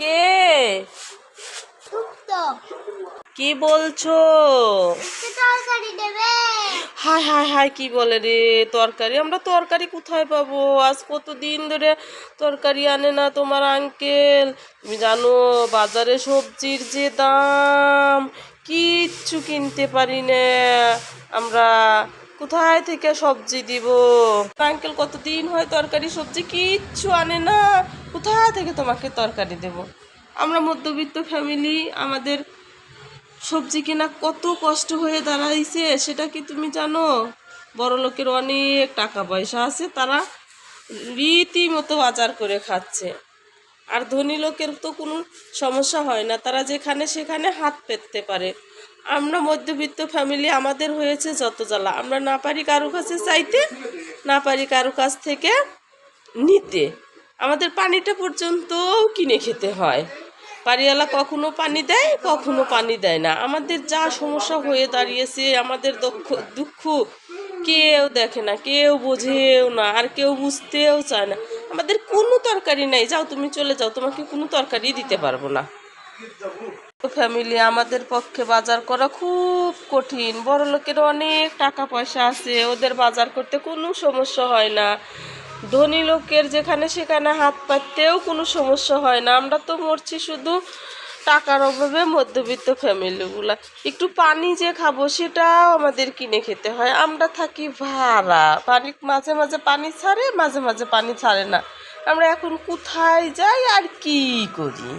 কে? কি বলছো? হায় হায় হায় কি বলে রে? তরকারি? আমরা তরকারি কোথায় পাবো? আজ কতদিন ধরে তরকারি আনে না তোমার আঙ্কেল তুমি জানো বাজারে সবজির যে দাম কিচ্ছু কিনতে পারি না আমরা। কোথায় থেকে সবজি দিব? আঙ্কেল কতদিন হয় তরকারি, সবজি কিচ্ছু আনে না। কোথায় থেকে তোমাকে তরকারি দেব? আমরা মধ্যবিত্ত ফ্যামিলি আমাদের সবজি কেনা কত কষ্ট হয়ে দাঁড়াইছে, সেটা কি তুমি জানো? বড় লোকের অনেক টাকা পয়সা আছে, তারা রীতিমতো বাজার করে খাচ্ছে। আর ধনী লোকের তো কোনো সমস্যা হয় না। তারা যেখানে সেখানে হাত পেতে পারে। আমরা মধ্যবিত্ত ফ্যামিলি আমাদের হয়েছে যত জ্বালা। আমরা না পারি কারও কাছে চাইতে, না পারি কারও কাছ থেকে নিতে। আমাদের পানিটা পর্যন্ত কিনে খেতে হয়। বাড়িওয়ালা কখনো পানি দেয়, কখনো পানি দেয় না। আমাদের যা সমস্যা হয়ে দাঁড়িয়েছে, আমাদের দুঃখ দুঃখ কেউ দেখে না, কেউ বোঝেও না, আর কেউ বুঝতেও চায় না। আমাদের কোনো তরকারি নাই, যাও তুমি চলে যাও, তোমাকে কোনো তরকারি দিতে পারব না। ফ্যামিলি আমাদের পক্ষে বাজার করা খুব কঠিন। বড় লোকের অনেক টাকা পয়সা আছে, ওদের বাজার করতে কোনো সমস্যা হয় না। ধনী লোকের যেখানে সেখানে হাত পাততেও কোনো সমস্যা হয় না। আমরা তো মরছি শুধু টাকার অভাবে মধ্যবিত্ত ফ্যামিলিগুলা। একটু পানি যে খাব সেটাও আমাদের কিনে খেতে হয়। আমরা থাকি ভাড়া। পানি মাঝে মাঝে পানি ছাড়ে, মাঝে মাঝে পানি ছাড়ে না। আমরা এখন কোথায় যাই আর কি করি?